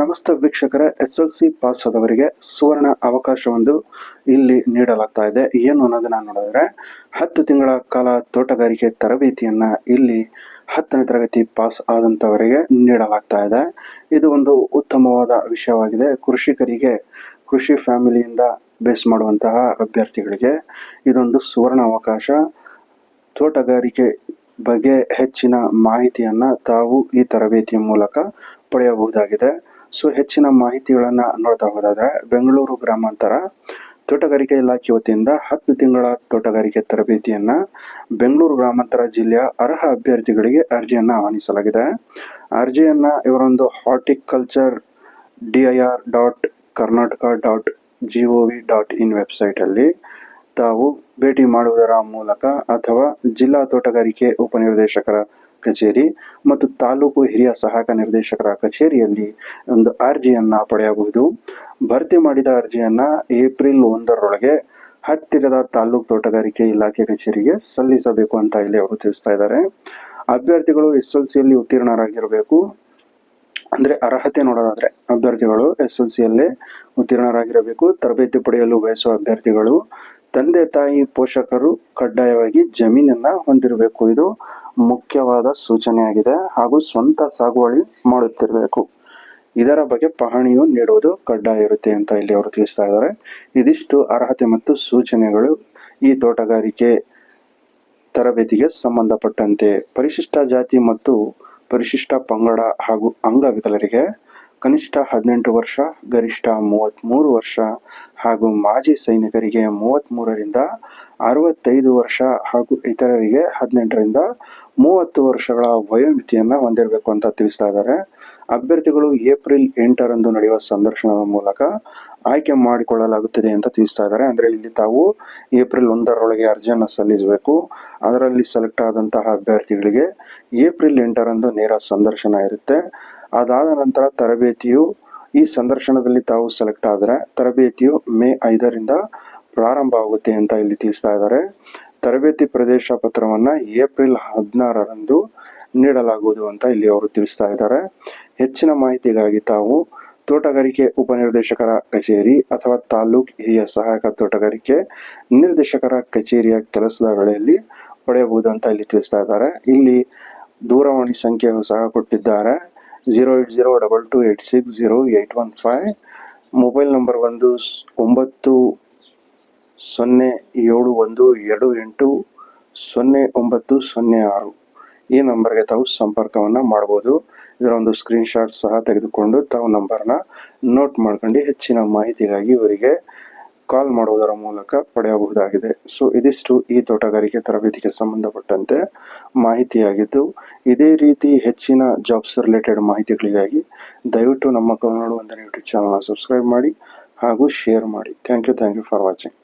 ನಮಸ್ತೆ ವೀಕ್ಷಕರ S L C pass ಆದವರಿಗೆ ಸುವರ್ಣ ಅವಕಾಶವೊಂದು ಇಲ್ಲಿ ನೀಡಲಾಗ್ತಾ ಇದೆ. ಏನು ಅನ್ನೋದನ್ನ ನೋಡಿದ್ರೆ, ಹತ್ತು ತಿಂಗಳ ಕಾಲ ತೋಟಗಾರಿಕೆ ತರಬೇತಿಯನ್ನ ಇಲ್ಲಿ ಹತ್ತನೇ ತರಗತಿ ಪಾಸ್ ಆದಂತವರಿಗೆ ನೀಡಲಾಗ್ತಾ ಇದೆ. ಇದು ಒಂದು ಉತ್ತಮವಾದ ವಿಷಯವಾಗಿದೆ. ಕೃಷಿಕರಿಗೆ, ಕೃಷಿ ಫ್ಯಾಮಿಲಿಯಿಂದ ಬೇಸ್ ಮಾಡುವಂತಹ ಅಭ್ಯರ್ಥಿಗಳಿಗೆ ಇದೊಂದು ಸುವರ್ಣ ಅವಕಾಶ. ತೋಟಗಾರಿಕೆ ಬಗ್ಗೆ ಹೆಚ್ಚಿನ ಮಾಹಿತಿಯನ್ನ ತಾವು ಈ ತರಬೇತಿಯ ಮೂಲಕ ಪಡೆಯಬಹುದಾಗಿದೆ. ಸೊ ಹೆಚ್ಚಿನ ಮಾಹಿತಿಗಳನ್ನ ನೋಡ್ತಾ ಹೋದಾದರೆ ಬೆಂಗಳೂರು ಗ್ರಾಮಾಂತರ ತೋಟಗಾರಿಕೆ ಇಲಾಖೆ ವತಿಯಿಂದ ಹತ್ತು ತಿಂಗಳ ತೋಟಗಾರಿಕೆ ತರಬೇತಿಯನ್ನ ಬೆಂಗಳೂರು ಗ್ರಾಮಾಂತರ ಜಿಲ್ಲೆಯ ಅರ್ಹ ಅಭ್ಯರ್ಥಿಗಳಿಗೆ ಅರ್ಜಿಯನ್ನು ಆಹ್ವಾನಿಸಲಾಗಿದೆ. ಅರ್ಜಿಯನ್ನ ಇವರೊಂದು horticulture D I R dot Karnataka dot G O V dot in ವೆಬ್ಸೈಟಲ್ಲಿ ತಾವು ಭೇಟಿ ಮಾಡುವುದರ ಮೂಲಕ ಅಥವಾ ಜಿಲ್ಲಾ ತೋಟಗಾರಿಕೆ ಉಪನಿರ್ದೇಶಕರ ಕಚೇರಿ ಮತ್ತು ತಾಲೂಕು ಹಿರಿಯ ಸಹಾಯಕ ನಿರ್ದೇಶಕರ ಕಚೇರಿಯಲ್ಲಿ ಒಂದು ಅರ್ಜಿಯನ್ನು ಪಡೆಯಬಹುದು. ಭರ್ತಿ ಮಾಡಿದ ಅರ್ಜಿಯನ್ನು ಏಪ್ರಿಲ್ ಒಂದರೊಳಗೆ ಹತ್ತಿರದ ತಾಲೂಕು ತೋಟಗಾರಿಕೆ ಇಲಾಖೆ ಕಚೇರಿಗೆ ಸಲ್ಲಿಸಬೇಕು ಅಂತ ಇಲ್ಲಿ ಅವರು ತಿಳಿಸ್ತಾ ಇದ್ದಾರೆ. ಅಭ್ಯರ್ಥಿಗಳು ಎಸ್ ಎಲ್ ಸಿಯಲ್ಲಿ ಉತ್ತೀರ್ಣರಾಗಿರಬೇಕು. ಅಂದ್ರೆ ಅರ್ಹತೆ ನೋಡೋದಾದ್ರೆ ಅಭ್ಯರ್ಥಿಗಳು ಎಸ್ ಎಲ್ ಸಿಯಲ್ಲೇ ಉತ್ತೀರ್ಣರಾಗಿರಬೇಕು. ತರಬೇತಿ ಪಡೆಯಲು ಬಯಸುವ ಅಭ್ಯರ್ಥಿಗಳು ತಂದೆ ತಾಯಿ ಪೋಷಕರು ಕಡ್ಡಾಯವಾಗಿ ಜಮೀನನ್ನ ಹೊಂದಿರಬೇಕು. ಇದು ಮುಖ್ಯವಾದ ಸೂಚನೆಯಾಗಿದೆ ಹಾಗೂ ಸ್ವಂತ ಸಾಗುವಳಿ ಮಾಡುತ್ತಿರಬೇಕು. ಇದರ ಬಗ್ಗೆ ಪಹಣಿಯು ನೀಡುವುದು ಕಡ್ಡಾಯ ಇರುತ್ತೆ ಅಂತ ಇಲ್ಲಿ ಅವರು ತಿಳಿಸ್ತಾ ಇದ್ದಾರೆ. ಇದಿಷ್ಟು ಅರ್ಹತೆ ಮತ್ತು ಸೂಚನೆಗಳು ಈ ತೋಟಗಾರಿಕೆ ತರಬೇತಿಗೆ ಸಂಬಂಧಪಟ್ಟಂತೆ. ಪರಿಶಿಷ್ಟ ಜಾತಿ ಮತ್ತು ಪರಿಶಿಷ್ಟ ಪಂಗಡ ಹಾಗೂ ಅಂಗವಿಕಲರಿಗೆ ಕನಿಷ್ಠ ಹದಿನೆಂಟು ವರ್ಷ, ಗರಿಷ್ಠ ಮೂವತ್ತ್ಮೂರು ವರ್ಷ ಹಾಗೂ ಮಾಜಿ ಸೈನಿಕರಿಗೆ ಮೂವತ್ತ್ಮೂರರಿಂದ ಅರವತ್ತೈದು ವರ್ಷ ಹಾಗೂ ಇತರರಿಗೆ ಹದಿನೆಂಟರಿಂದ ಮೂವತ್ತು ವರ್ಷಗಳ ವಯೋಮಿತಿಯನ್ನು ಹೊಂದಿರಬೇಕು ಅಂತ ತಿಳಿಸ್ತಾ ಇದ್ದಾರೆ. ಅಭ್ಯರ್ಥಿಗಳು ಏಪ್ರಿಲ್ ಎಂಟರಂದು ನಡೆಯುವ ಸಂದರ್ಶನದ ಮೂಲಕ ಆಯ್ಕೆ ಮಾಡಿಕೊಳ್ಳಲಾಗುತ್ತದೆ ಅಂತ ತಿಳಿಸ್ತಾ ಇದ್ದಾರೆ. ಅಂದರೆ ಇಲ್ಲಿ ತಾವು ಏಪ್ರಿಲ್ ಒಂದರೊಳಗೆ ಅರ್ಜಿಯನ್ನು ಸಲ್ಲಿಸಬೇಕು. ಅದರಲ್ಲಿ ಸೆಲೆಕ್ಟ್ ಆದಂತಹ ಅಭ್ಯರ್ಥಿಗಳಿಗೆ ಏಪ್ರಿಲ್ ಎಂಟರಂದು ನೇರ ಸಂದರ್ಶನ ಇರುತ್ತೆ. ಅದಾದ ನಂತರ ತರಬೇತಿಯು ಈ ಸಂದರ್ಶನದಲ್ಲಿ ತಾವು ಸೆಲೆಕ್ಟ್ ಆದರೆ ತರಬೇತಿಯು ಮೇ ಐದರಿಂದ ಪ್ರಾರಂಭ ಆಗುತ್ತೆ ಅಂತ ಇಲ್ಲಿ ತಿಳಿಸ್ತಾ ಇದ್ದಾರೆ. ತರಬೇತಿ ಪ್ರದೇಶ ಪತ್ರವನ್ನ ಏಪ್ರಿಲ್ ಹದಿನಾರರಂದು ನೀಡಲಾಗುವುದು ಅಂತ ಇಲ್ಲಿ ಅವರು ತಿಳಿಸ್ತಾ ಇದ್ದಾರೆ. ಹೆಚ್ಚಿನ ಮಾಹಿತಿಗಾಗಿ ತಾವು ತೋಟಗಾರಿಕೆ ಉಪನಿರ್ದೇಶಕರ ಕಚೇರಿ ಅಥವಾ ತಾಲೂಕ್ ಹಿರಿಯ ಸಹಾಯಕ ತೋಟಗಾರಿಕೆ ನಿರ್ದೇಶಕರ ಕಚೇರಿಯ ಕೆಲಸದ ವೇಳೆಯಲ್ಲಿ ಪಡೆಯಬಹುದು ಅಂತ ಇಲ್ಲಿ ತಿಳಿಸ್ತಾ ಇದ್ದಾರೆ. ಇಲ್ಲಿ ದೂರವಾಣಿ ಸಂಖ್ಯೆಯನ್ನು ಸಹ ಕೊಟ್ಟಿದ್ದಾರೆ. Zero eight zero double two eight six zero eight one five mobile number ಸ್- ಒಂಬತ್ತು ಸೊನ್ನೆ ಏಳು ಒಂದು ಎರಡು ಎಂಟು ಸೊನ್ನೆ ಒಂಬತ್ತು ಸೊನ್ನೆ ಆರು. ಈ ನಂಬರ್ಗೆ ತಾವು ಸಂಪರ್ಕವನ್ನು ಮಾಡ್ಬೋದು. ಇದರ ಒಂದು ಸ್ಕ್ರೀನ್ಶಾಟ್ ಸಹ ತೆಗೆದುಕೊಂಡು ತಾವು ನಂಬರ್ನ ನೋಟ್ ಮಾಡ್ಕೊಂಡು ಹೆಚ್ಚಿನ ಮಾಹಿತಿಗಾಗಿ ಇವರಿಗೆ ಕಾಲ್ ಮಾಡುವುದರ ಮೂಲಕ ಪಡೆಯಬಹುದಾಗಿದೆ. ಸೊ ಇದಿಷ್ಟು ಈ ತೋಟಗಾರಿಕೆ ತರಬೇತಿಗೆ ಸಂಬಂಧಪಟ್ಟಂತೆ ಮಾಹಿತಿಯಾಗಿದ್ದು, ಇದೇ ರೀತಿ ಹೆಚ್ಚಿನ ಜಾಬ್ಸ್ ರಿಲೇಟೆಡ್ ಮಾಹಿತಿಗಳಿಗಾಗಿ ದಯವಿಟ್ಟು ನಮ್ಮ ಕನ್ನಡ ಒಂದನೇ ಯೂಟ್ಯೂಬ್ ಚಾನಲ್ನ ಸಬ್ಸ್ಕ್ರೈಬ್ ಮಾಡಿ ಹಾಗೂ ಶೇರ್ ಮಾಡಿ. Thank you thank you for watching